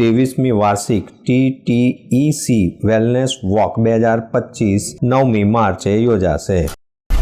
ત્રેવીસમી વાર્ષિક ટીટીઈસી wellness walk બે હજાર પચીસ નવમી માર્ચે યોજાશે.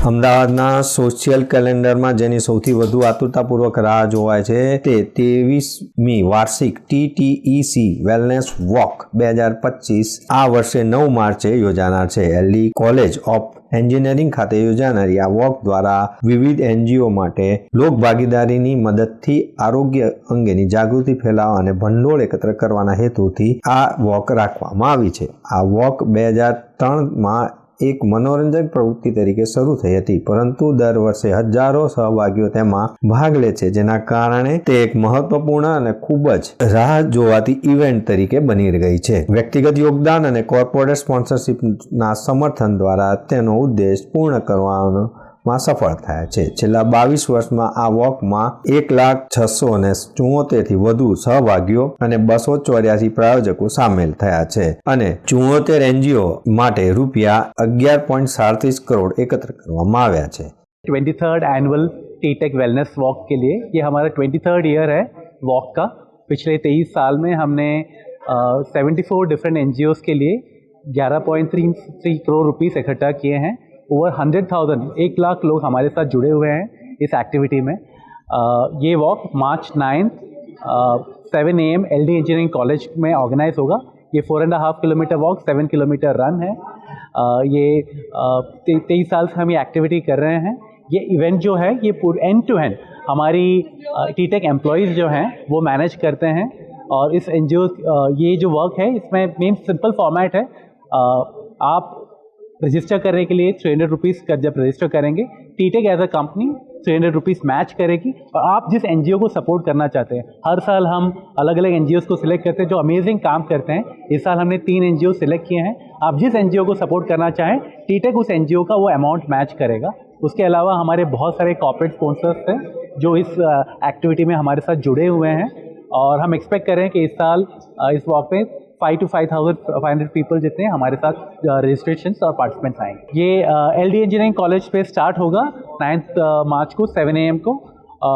અમદાવાદના સોશિયલ કેલેન્ડરમાં જેની સૌથી વધુ આતુરતાપૂર્વક રાહ જોવાય છે તે ત્રેવીસમી વાર્ષિક ટીટીઈસી વેલનેસ વોક બે હજાર પચીસ. આ વર્ષે નવ માર્ચે યોજાનાર છે. એલડી કોલેજ ઓફ એન્જિનિયરિંગ ખાતે યોજાનારી આ વોક દ્વારા વિવિધ એનજીઓ માટે લોકભાગીદારીની મદદથી આરોગ્ય અંગેની જાગૃતિ ફેલાવવા અને ભંડોળ એકત્ર કરવાના હેતુથી આ વોક રાખવામાં આવી છે. આ વોક બે હજાર ત્રણમાં એક મનોરંજક પ્રવૃત્તિ તરીકે શરૂ થઈ હતી, પરંતુ દર વર્ષે હજારો સહભાગીઓ તેમાં ભાગ લે છે, જેના કારણે તે એક મહત્વપૂર્ણ અને ખૂબ જ રાહ જોવાતી ઇવેન્ટ તરીકે બની ગઈ છે. વ્યક્તિગત યોગદાન અને કોર્પોરેટ સ્પોન્સરશિપના સમર્થન દ્વારા તેનો ઉદ્દેશ પૂર્ણ કરવાનો માં સફળ થયા છે છેલ્લા બાવીસ વર્ષમાં આ વોકમાં એક લાખ છસો ને ચુમ્મોતેરથી વધુ સહભાગીઓ અને બસો ચોર્યાસી પ્રાયોજકો સામેલ થયા છે અને ચુમ્મોતેર એનજીઓ માટે રૂપિયા અગિયાર પોઈન્ટ સાડત્રીસ કરોડ એકત્ર કરવામાં આવ્યા છે twenty third annual T tech wellness walk के लिए ये हमारा ट्वेंटी थर्ड ईयर है वॉक का पिछले तेईस साल में हमने सेवेंटी फोर डिफरेंट एन के लिए ग्यारह point three three crore rupees इकट्ठा किए हैं ओवर हंड्रेड थाउज़ेंड एक लाख लोग हमारे साथ जुड़े हुए हैं इस एक्टिविटी में। अ, ये walk March ninth seven A M L D engineering college में ऑर्गेनाइज होगा। ये four and half kilometre walk seven kilometre run है। अ, ये ते, तेईस साल से हम ये एक्टिविटी कर रहे हैं। ये इवेंट जो है ये पूरे एंड टू एंड हमारी टी टेक एम्प्लॉयज़ जो हैं वो मैनेज करते हैं। और इस एनजीओ ये जो वर्क है इसमें मेन सिंपल फॉर्मेट है। आप रजिस्टर करने के लिए थ्री हंड्रेड रुपीज़ का जब रजिस्टर करेंगे T Tech as uh company three hundred rupees match करेगी और आप जिस एनजीओ को सपोर्ट करना चाहते हैं, हर साल हम अलग अलग एन को सिलेक्ट करते हैं, जो अमेजिंग काम करते हैं, इस साल हमने तीन एनजीओ सिलेक्ट किए हैं। आप जिस एनजीओ को सपोर्ट करना चाहें टी टेक उस एनजीओ का वो अमाउंट मैच करेगा। उसके अलावा हमारे बहुत सारे कॉर्पोरेट स्पॉन्सर्स हैं, जो इस एक्टिविटी में हमारे साथ जुड़े हुए हैं और हम एक्सपेक्ट कर कि इस साल इस वॉक में five two five thousand five hundred people जितने हमारे साथ रजिस्ट्रेशन और पार्टिसिपेंट्स आएँगे। ये एल डी इंजीनियरिंग कॉलेज पे स्टार्ट होगा नाइन्थ मार्च को सेवन ए एम को। अ,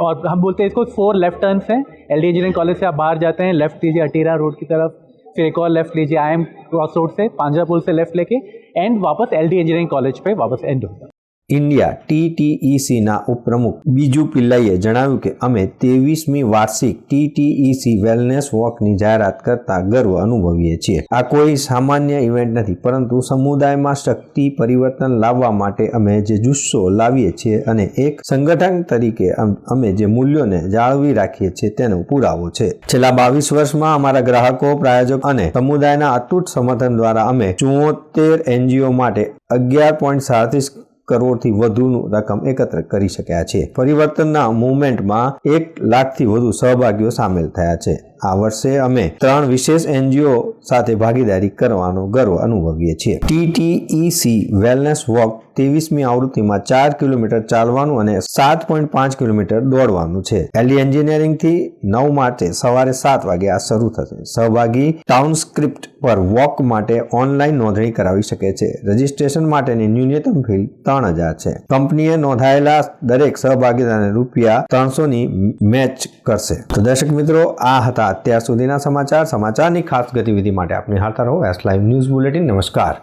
और हम बोलते हैं इसको फोर लेफ़्ट टर्न्स हैं। एल डी इंजीनियरिंग कॉलेज से आप बाहर जाते हैं लेफ़्ट लीजिए अटीरा रोड की तरफ़ फिर एक और लेफ़्ट लीजिए आई एम क्रॉस रोड से पांजापुल से लेफ़्ट लेके एंड वापस एल डी इंजीनियरिंग कॉलेज पे वापस एंड होगा। ઇન્ડિયા ટીટીઈસીના ઉપપ્રમુખ બીજુ પિલ્લાઈએ જણાવ્યું કે અમે ત્રેવીસમી વાર્ષિક ટીટીઈસી વેલનેસ વોકની જાહેરાત કરતા ગર્વ અનુભવીએ છીએ. આ કોઈ સામાન્ય ઇવેન્ટ નથી, પરંતુ સમુદાયમાં શક્તિ પરિવર્તન લાવવા માટે અમે જે જુસ્સો લાવીએ છીએ અને એક સંગઠન તરીકે અમે જે મૂલ્યોને જાળવી રાખીએ છીએ તેનો પુરાવો છે. છેલ્લા બાવીસ વર્ષમાં અમારા ગ્રાહકો, પ્રાયોજક અને સમુદાયના અતૂટ સમર્થન દ્વારા અમે ચુમ્મોતેર એનજીઓ માટે અગિયાર પોઈન્ટ સાડત્રીસ કરોડથી વધુનું રકમ એકત્ર કરી શક્યા છે. પરિવર્તનના મુવમેન્ટમાં એક લાખથી વધુ સહભાગીઓ સામેલ થયા છે. આ વર્ષે અમે ત્રણ વિશેષ એનજીઓ સાથે ભાગીદારી કરવાનો ગર્વ અનુભવીએ છીએ. ટીટીઈસી વેલનેસ વોક ત્રેવીસમી આવૃત્તિમાં ચાર કિલોમીટર ચાલવાનું અને સાત પોઈન્ટ પાંચ કિલોમીટર દોડવાનું છે. એલી એન્જિનિયરિંગથી નવ માર્ચે સવારે સાત વાગે આ શરૂ થશે. સહભાગી ટાઉન સ્ક્રિપ્ટ પર વોક માટે ઓનલાઈન નોંધણી કરાવી શકે છે. રજીસ્ટ્રેશન માટેની ન્યૂનતમ ફી ત્રણ હજાર છે. કંપનીએ નોંધાયેલા દરેક સહભાગીદારને રૂપિયા ત્રણસોની મેચ કરશે. તો દર્શક મિત્રો, આ હતા અત્યાર સુધીના સમાચાર, સમાચારની ખાસ ગતિવિધિ માટે આપની હાલતા રહો એસ લાઈવ ન્યૂઝ બુલેટિન નમસ્કાર.